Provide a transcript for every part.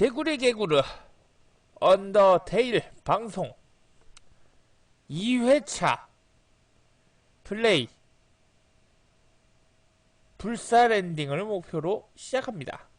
개구리 개구르 언더테일 방송 2회차 플레이 불살 엔딩을 목표로 시작합니다.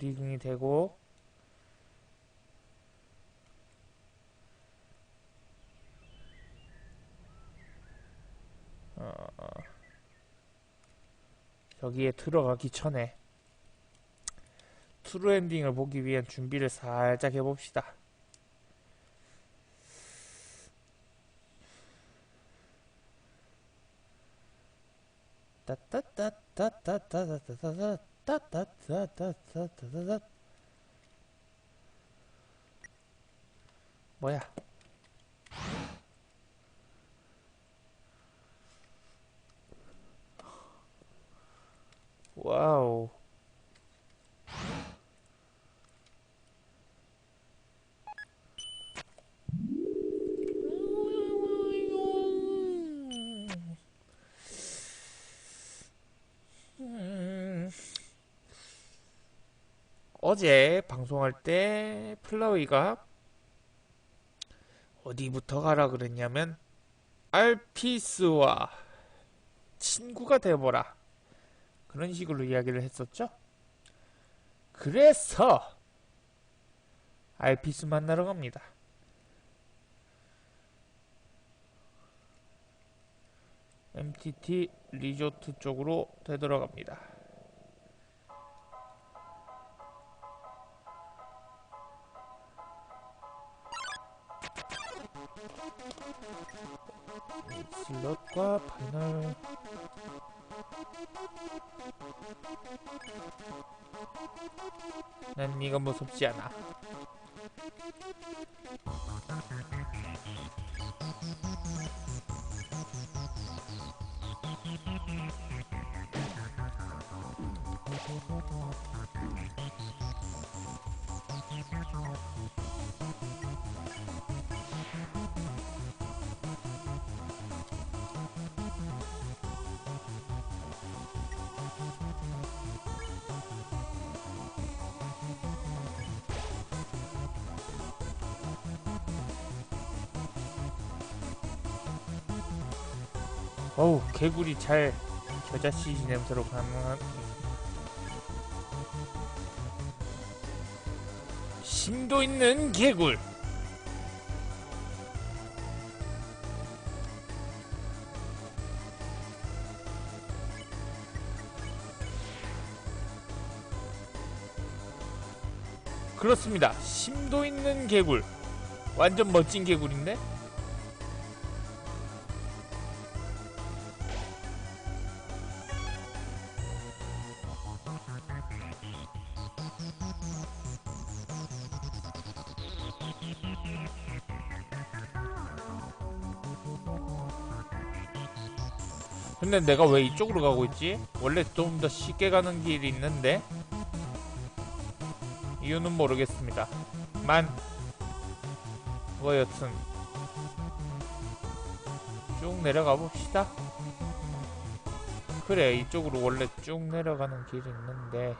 로딩이 되고 어, 여기에 들어가기 전에 트루 엔딩을 보기 위한 준비를 살짝 해봅시다. 따따따따따따따따따따따따따따따 뭐야? 와우. 어제 방송할 때 플라위가 어디부터 가라 그랬냐면 알피스와 친구가 되어보라 그런 식으로 이야기를 했었죠. 그래서 알피스 만나러 갑니다. MTT 리조트 쪽으로 되돌아갑니다. 슬롯과 파이널 난 네가 무섭지 않아. 개구리 잘 겨자씨지 냄새로 가능한 심도 있는 개굴. 그렇습니다. 심도 있는 개굴. 완전 멋진 개굴인데 근데 내가 왜 이쪽으로 가고 있지? 원래 좀 더 쉽게 가는 길이 있는데 이유는 모르겠습니다. 만 뭐 여튼 쭉 내려가 봅시다. 그래 이쪽으로 원래 쭉 내려가는 길이 있는데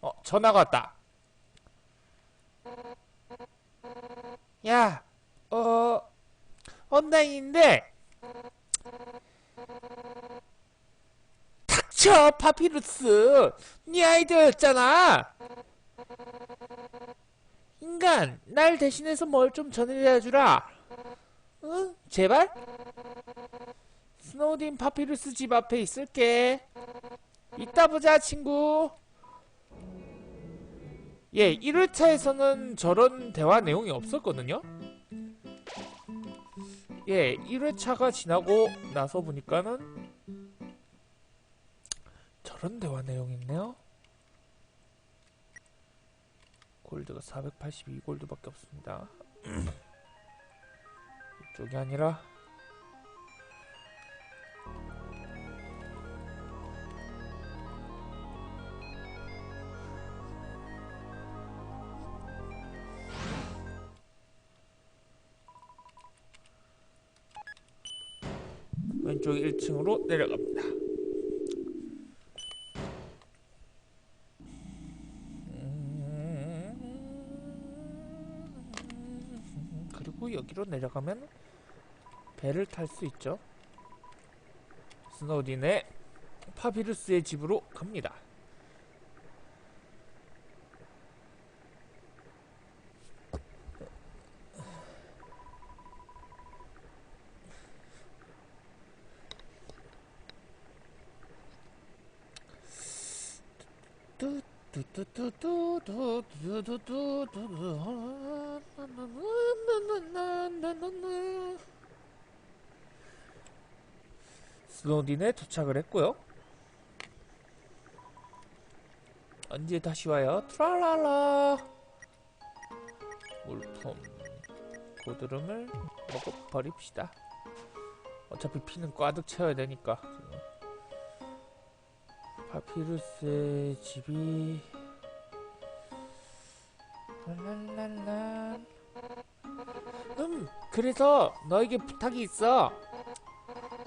어 전화가 왔다. 야, 어 온라인인데 닥쳐 파피루스 네 아이디어였잖아. 인간 날 대신해서 뭘 좀 전해주라. 응? 제발? 스노우딘 파피루스 집 앞에 있을게. 이따 보자 친구. 예 1회차에서는 저런 대화 내용이 없었거든요. 예 1회차가 지나고 나서 보니까는 그런 대화 내용이 있네요. 골드가 482골드밖에 없습니다. 이쪽이 아니라 왼쪽 1층으로 내려갑니다. 여기로 내려가면 배를 탈 수 있죠. 스노딘의 파비루스의 집으로 갑니다. 스노딘에 도착을 했고요. 언제 다시 와요? 트랄랄라 물품 고드름을 먹어 버립시다. 어차피 피는 꽈득 채워야 되니까. 파피루스의 집이 랄랄랄라 음 그래서 너에게 부탁이 있어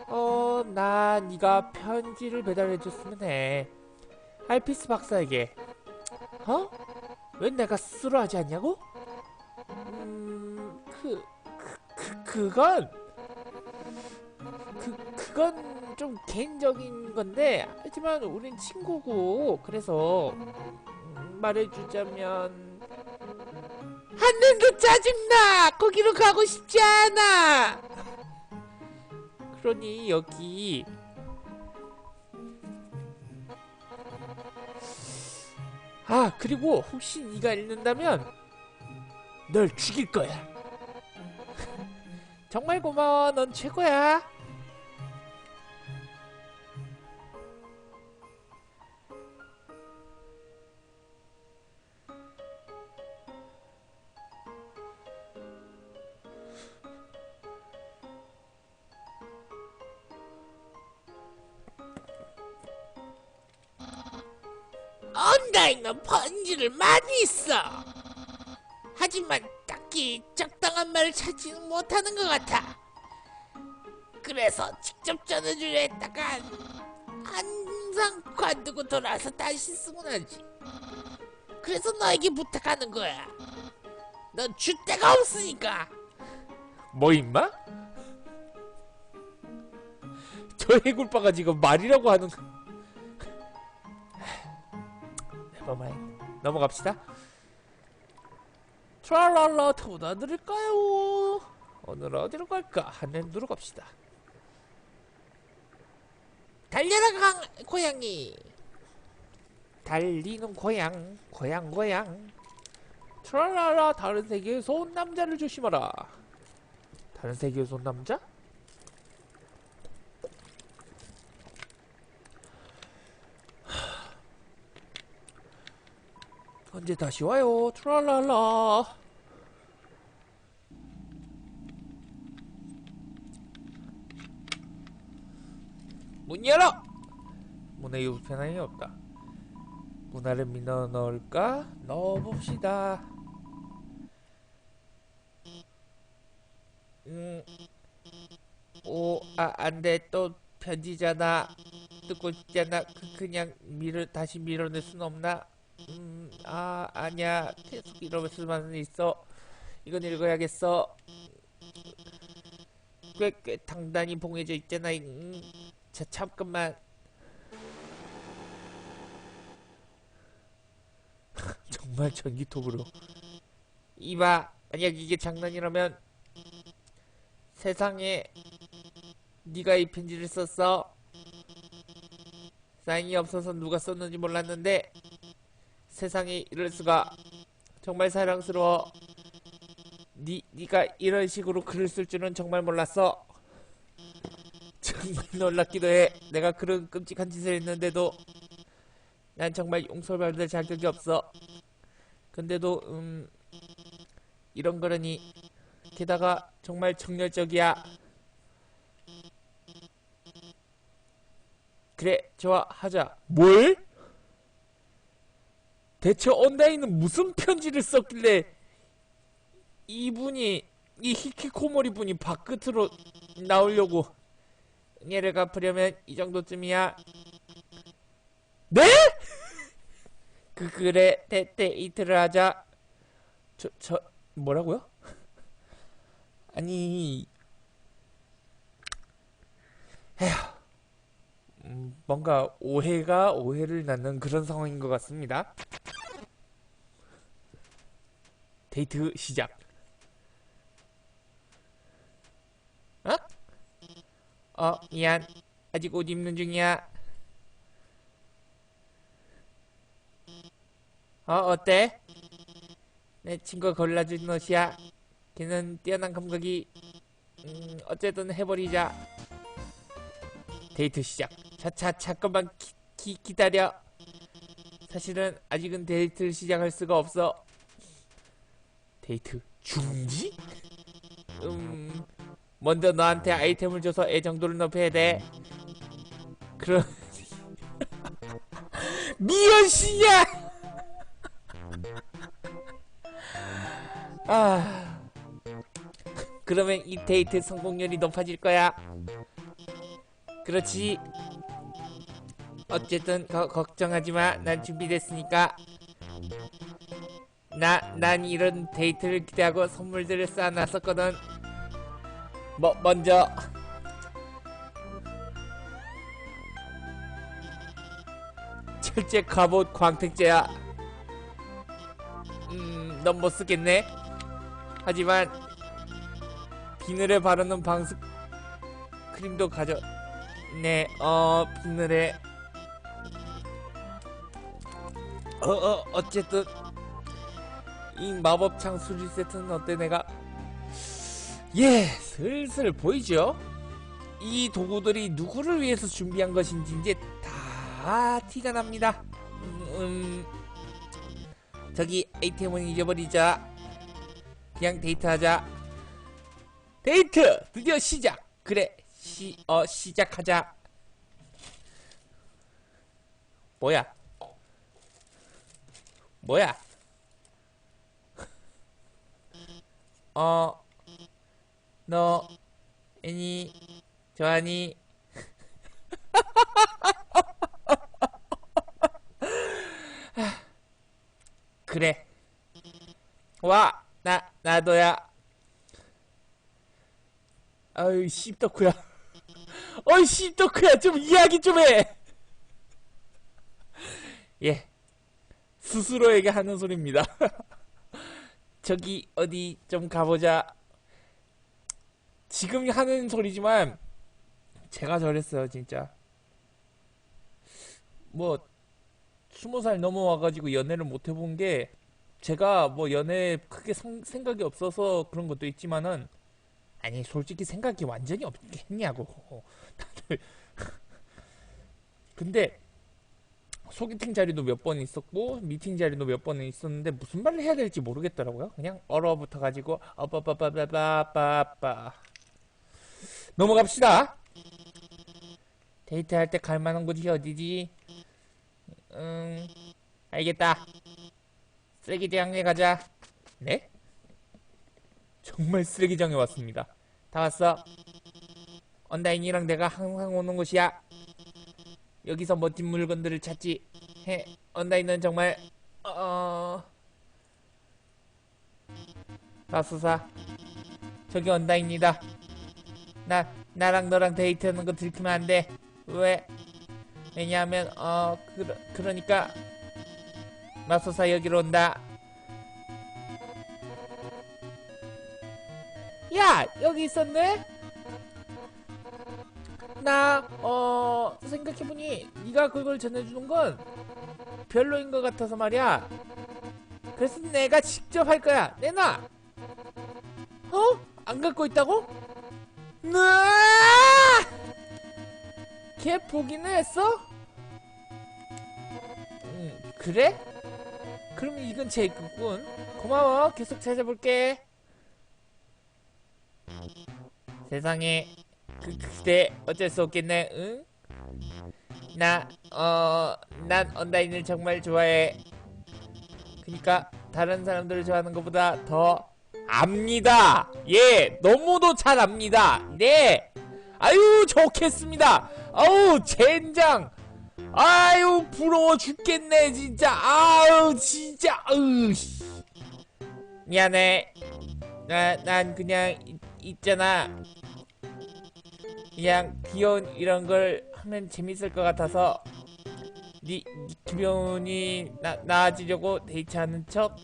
어, 나 네가 편지를 배달해줬으면 해. 알피스 박사에게. 어? 왜 내가 스스로 하지 않냐고? 음, 그, 그, 그 그건 그 그건 좀 개인적인 건데 하지만 우린 친구고 그래서 음, 말해주자면 한눈도 짜증나. 거기로 가고 싶지 않아. 그러니 여기 아 그리고 혹시 네가 읽는다면 널 죽일 거야. 정말 고마워. 넌 최고야 찾지는 못하는 것 같아. 그래서 직접 전해주려 했다가 항상 관두고 돌아와서 다시 쓰곤 하지. 그래서 너에게 부탁하는 거야. 넌 줄 데가 없으니까. 뭐 임마? 저 해굴바가 지금 말이라고 하는 넘어갑시다 트랄랄라 도나들을까요 오늘 어디로 갈까 한랜드로 갑시다 달려라 강 고양이 달리는 고양 고양 고양 트랄랄라 다른 세계에서 온 남자를 조심하라 다른 세계에서 온 남자? 언제 다시 와요? 트랄랄라. 문 열어! 문에 유편함이 없다. 문화를 밀어 넣을까? 넣어봅시다. 음, 오, 아, 안 돼. 또 편지잖아. 뜯고 있잖아. 그- 그냥 밀을, 다시 밀어낼 순 없나? 음, 아, 아니야. 계속 이러면 수만 있어. 이건 읽어야겠어. 꽤, 꽤 당단히 봉해져 있잖아. 음, 자, 잠깐만. 정말 전기톱으로. 이봐, 만약 이게 장난이라면 세상에 네가 이 편지를 썼어. 사인이 없어서 누가 썼는지 몰랐는데 세상에 이럴 수가 정말 사랑스러워. 니 니가 이런 식으로 글을 쓸 줄은 정말 몰랐어. 놀랍기도 해. 내가 그런 끔찍한 짓을 했는데도 난 정말 용서받을 자격이 없어. 근데도 음 이런 거라니 게다가 정말 정열적이야. 그래 좋아 하자. 뭘? 대체 온라인은 무슨 편지를 썼길래 이분이 이 히키코모리 분이 밖으로 나오려고 은혜를 갚으려면 이 정도쯤이야. 네? 그 그래 때 데이트를 하자. 저 저 뭐라고요? 아니 에휴 음, 뭔가 오해가 오해를 낳는 그런 상황인 것 같습니다. 데이트 시작. 어? 어 미안 아직 옷 입는 중이야. 어 어때? 내 친구가 골라준 옷이야. 걔는 뛰어난 감각이 음, 어쨌든 해버리자. 데이트 시작. 자자 잠깐만 기, 기, 기다려. 사실은 아직은 데이트를 시작할 수가 없어. 데이트 중지? 음 먼저 너한테 아이템을 줘서 애정도를 높여야 돼. 그럼 미연 씨야. 아 그러면 이 데이트 성공률이 높아질 거야. 그렇지. 어쨌든 거- 걱정하지 마. 난 준비됐으니까. 나, 난 이런 데이트를 기대하고 선물들을 쌓아놨었거든. 뭐, 먼저. 철제 갑옷 광택제야. 음, 넌 못 쓰겠네. 하지만, 비늘에 바르는 방수 크림도 가져. 네, 어, 비늘에. 어, 어, 어쨌든. 이 마법 창 수리 세트는 어때 내가 예 슬슬 보이죠? 이 도구들이 누구를 위해서 준비한 것인지 이제 다 티가 납니다. 음, 음, 저기 ATM은 잊어버리자. 그냥 데이트하자. 데이트! 드디어 시작! 그래 시, 어 시작하자. 뭐야? 뭐야? 어, 너, 애니, 좋아하니? 그래. 와, 나, 나도야. 아유, 씹덕후야. 어이, 씹덕후야. 좀 이야기 좀 해. 예. 스스로에게 하는 소리입니다. 저기 어디 좀 가보자. 지금 하는 소리지만 제가 저랬어요 진짜. 뭐 스무 살 넘어와가지고 연애를 못 해본 게 제가 뭐 연애 크게 성- 생각이 없어서 그런 것도 있지만은 아니 솔직히 생각이 완전히 없겠냐고 다들. 근데 소개팅 자리도 몇 번 있었고 미팅 자리도 몇 번 있었는데 무슨 말을 해야 될지 모르겠더라고요. 그냥 얼어붙어 가지고 어빠빠빠빠빠빠 넘어갑시다. 데이트할 때 갈 만한 곳이 어디지? 음 알겠다. 쓰레기장에 가자. 네? 정말 쓰레기장에 왔습니다. 다 왔어. 언다인이랑 내가 항상 오는 곳이야. 여기서 멋진 물건들을 찾지. 해, 언다인은 정말 어 마수사 저기 언다입니다. 나 나랑 너랑 데이트하는 거 들키면 안 돼. 왜? 왜냐하면 어 그러, 그러니까 마수사 여기로 온다. 야 여기 있었네. 나, 어, 생각해보니, 네가 그걸 전해주는 건 별로인 것 같아서 말이야. 그래서 내가 직접 할 거야. 내놔! 어? 안 갖고 있다고? 나! 걔 보기는 했어? 음, 그래? 그럼 이건 제 거군. 고마워. 계속 찾아볼게. 세상에 그, 그때 어쩔 수 없겠네, 응? 나, 어, 난 언다인을 정말 좋아해. 그니까, 다른 사람들을 좋아하는 것보다 더 압니다! 예, 너무도 잘 압니다! 네! 아유 좋겠습니다 아우 젠장 아유 부러워 죽겠네 진짜 아우 진짜 씨. 미안해 나, 난 그냥 있, 있잖아 그냥 귀여운 이런 걸 하면 재밌을 것 같아서 니, 니 기분이 나, 나아지려고 데이트하는 척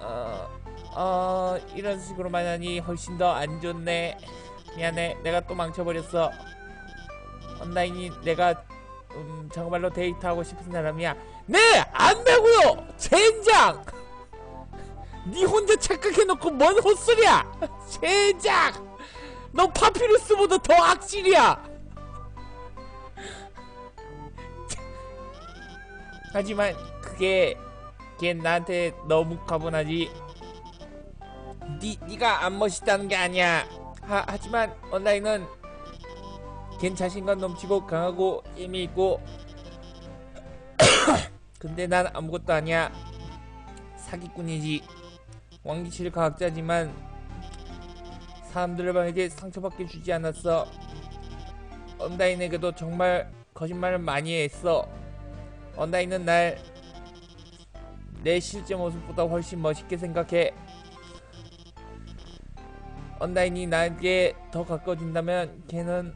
어, 어, 이런 식으로만 하니 훨씬 더 안 좋네. 미안해. 내가 또 망쳐버렸어. 온라인이 내가, 음, 정말로 데이트하고 싶은 사람이야. 네! 안 되고요! 젠장! 니 혼자 착각해놓고 뭔 헛소리야! 젠장! 너 파피루스보다 더 악질이야! 하지만 그게 걔 나한테 너무 가분하지. 니 니가 안 멋있다는 게 아니야. 하, 하지만 온라인은 걘 자신감 넘치고 강하고 힘이 있고. 근데 난 아무것도 아니야. 사기꾼이지. 왕기실 과학자지만 사람들에게 상처받게 주지 않았어. 온라인에게도 정말 거짓말을 많이 했어. 온라인은 날 내 실제 모습보다 훨씬 멋있게 생각해. 온라인이 나에게 더 가까워진다면 걔는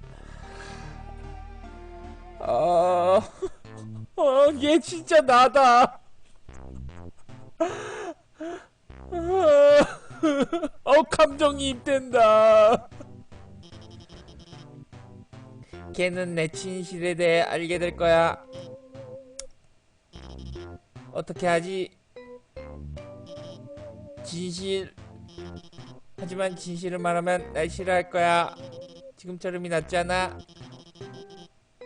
어, 어, 얘 진짜 나다. 어, 감정이입 된다. 걔는 내 진실에 대해 알게 될 거야. 어떻게 하지? 진실. 하지만 진실을 말하면 날 싫어할 거야. 지금처럼이 낫잖아.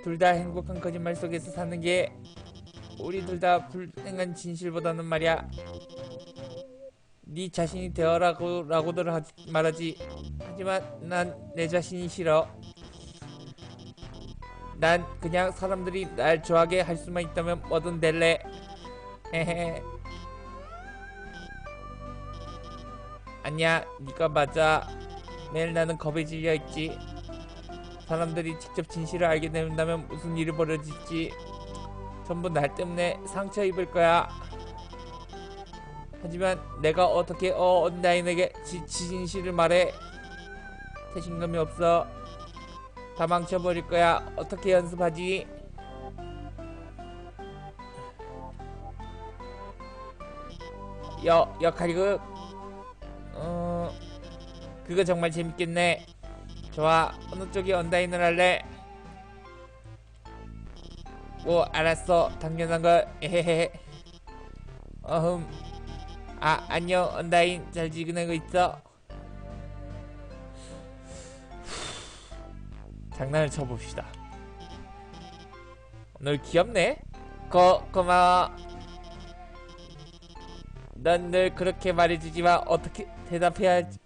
둘 다 행복한 거짓말 속에서 사는 게 우리 둘 다 불행한 진실보다는 말이야. 네 자신이 되어라고 라고들 하지, 말하지. 하지만 난 내 자신이 싫어. 난 그냥 사람들이 날 좋아하게 할 수만 있다면 뭐든 될래. 헤헤. 아니야, 네가 맞아. 매일 나는 겁에 질려 있지. 사람들이 직접 진실을 알게 된다면 무슨 일이 벌어질지 전부 날 때문에 상처 입을 거야. 하지만 내가 어떻게 어 온라인에게 지, 진실을 말해 자신감이 없어 다 망쳐버릴 거야 어떻게 연습하지 여 역할극 어 그거 정말 재밌겠네. 좋아 어느 쪽이 온라인을 할래? 뭐 알았어. 당연한 걸. 에헤헤 어흠. 아 안녕. 온라인. 잘 지내고 있어? 장난을 쳐봅시다. 오늘 귀엽네. 고 고마워. 넌 늘 그렇게 말해주지만 어떻게 대답해야 할지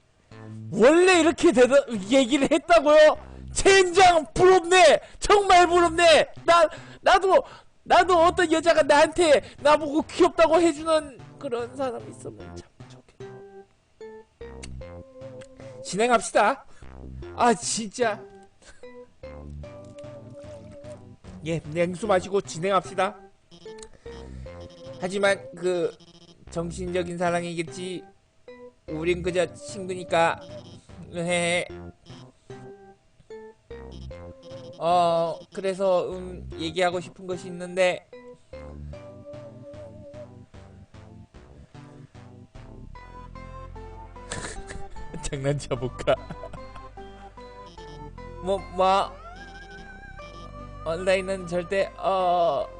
원래 이렇게 대답 얘기를 했다고요? 젠장 부럽네. 정말 부럽네. 나 나도 나도 어떤 여자가 나한테 나보고 귀엽다고 해주는 그런 사람이 있으면 참 좋겠다 진행합시다. 아 진짜. 예 냉수 마시고 진행합시다. 하지만 그 정신적인 사랑이겠지 우린 그저 친구니까. 헤헤 어 그래서 음 얘기하고 싶은 것이 있는데. 장난쳐볼까? 뭐 뭐? 온라인은 절대 어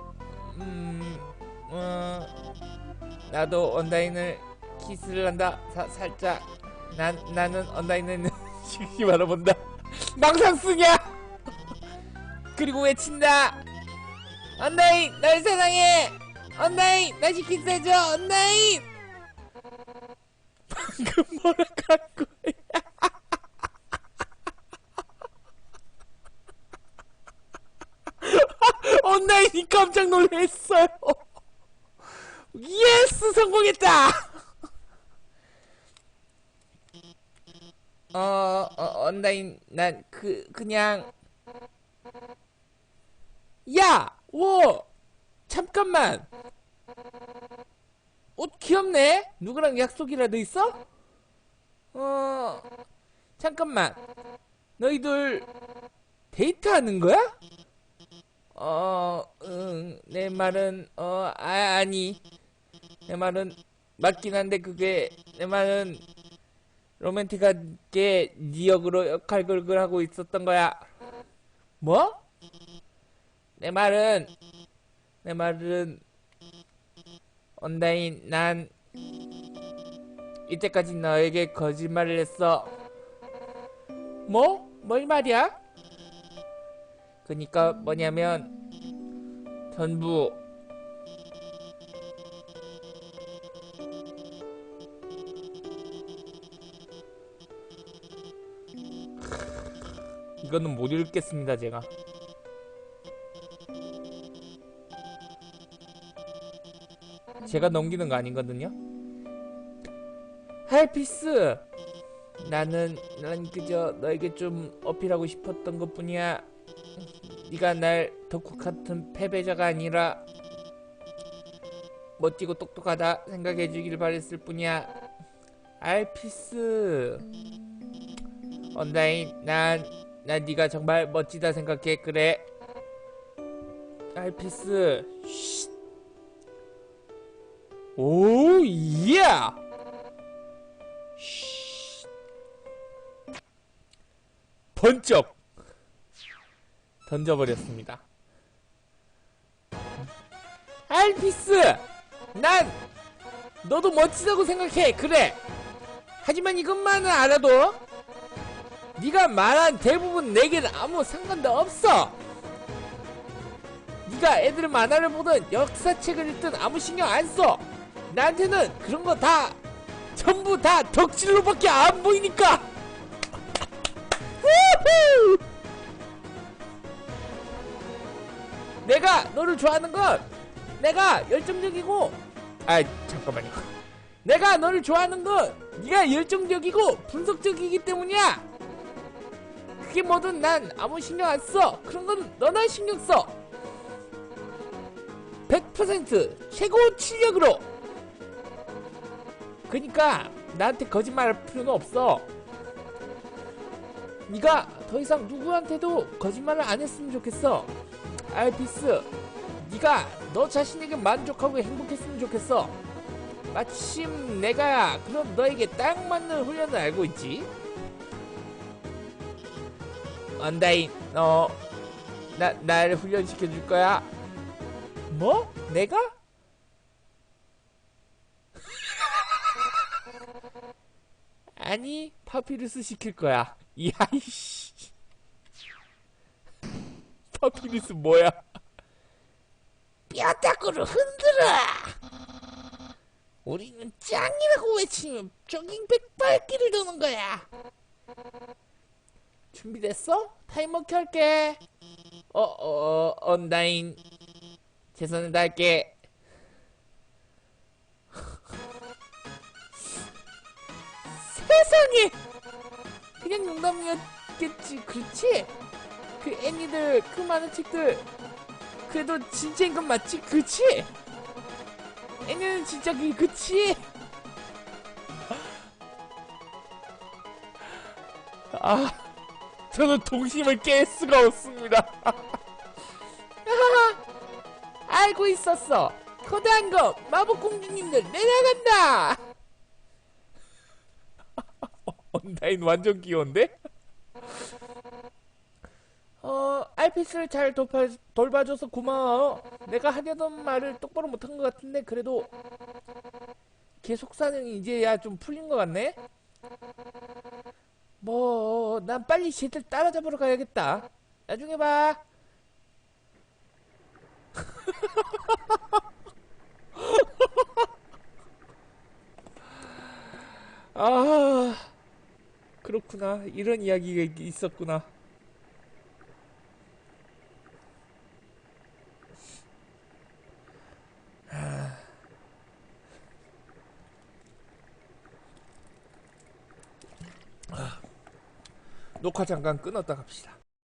음 어, 나도 온라인을 키스를 한다. 사, 살짝. 난 나는 온라인은 시기 바라본다. 망상 쓰냐 그리고 외친다. 온라인 날 사랑해! 온라인 날 키스해줘! 온라인 방금 뭐라 한 거야 온라인이 깜짝 놀랐어요. 예스 성공했다 어, 어 온라인 난 그 그냥 야! 오! 잠깐만! 옷 귀엽네? 누구랑 약속이라도 있어? 어... 잠깐만 너희들 데이트하는 거야? 어... 응... 내 말은 어... 아, 아니 내 말은 맞긴 한데 그게 내 말은 로맨틱하게 네 역으로 역할극을 하고 있었던 거야 뭐? 내 말은 내 말은 온다인 난 이때까지 너에게 거짓말을 했어 뭐? 뭘 말이야? 그니까 뭐냐면 전부 이거는 못 읽겠습니다 제가 제가 넘기는 거 아니거든요. 하이피스, 나는 난 그저 너에게 좀 어필하고 싶었던 것 뿐이야. 네가 날 덕후 같은 패배자가 아니라 멋지고 똑똑하다 생각해주길 바랬을 뿐이야. 알피스, 온라인, 난, 난 네가 정말 멋지다 생각해. 그래. 알피스, 쉿. 오, 예! 쉿. 번쩍 던져버렸습니다. 알피스! 난 너도 멋지다고 생각해. 그래. 하지만 이것만은 알아도 네가 말한 대부분 내게는 아무 상관도 없어. 네가 애들 만화를 보든 역사책을 읽든 아무 신경 안 써. 나한테는 그런 거 다 전부 다 덕질로밖에 안 보이니까. 내가 너를 좋아하는 건 내가 열정적이고 아 잠깐만요. 내가 너를 좋아하는 건 네가 열정적이고 분석적이기 때문이야. 그게 뭐든 난 아무 신경 안 써. 그런 건 너나 신경 써. 100% 최고 출력으로. 그니까 나한테 거짓말할 필요는 없어. 네가 더 이상 누구한테도 거짓말을 안 했으면 좋겠어. 알피스, 네가 너 자신에게 만족하고 행복했으면 좋겠어. 마침 내가 그럼 너에게 딱 맞는 훈련을 알고 있지. 언다인, 너, 나, 날 훈련시켜 줄 거야. 뭐? 내가? 아니, 파피루스 시킬 거야. 야이씨. 파피루스 뭐야? 뼈다구를 흔들어! 우리는 짱이라고 외치면 조깅 백발길을 도는 거야. 준비됐어? 타이머 켤게. 어, 어, 언다인. 최선을 다할게. 세상에! 그냥 농담이었겠지, 그렇지? 그 애니들, 그 많은 책들. 그래도 진짜인 건 맞지, 그치? 애니는 진짜 그, 그치? 아, 저는 동심을 깰 수가 없습니다. 알고 있었어. 거대한 거 마법 공주님들 내려간다. 온라인 완전 귀여운데? 어, 알피스를 잘 돌봐, 돌봐줘서 고마워. 내가 하려던 말을 똑바로 못한 것 같은데 그래도 계속 사는 이제야 좀 풀린 것 같네. 뭐, 난 빨리 쟤들 따라잡으러 가야겠다. 나중에 봐. 아, 그렇구나. 이런 이야기가 있었구나. 녹화 잠깐 끊었다 갑시다.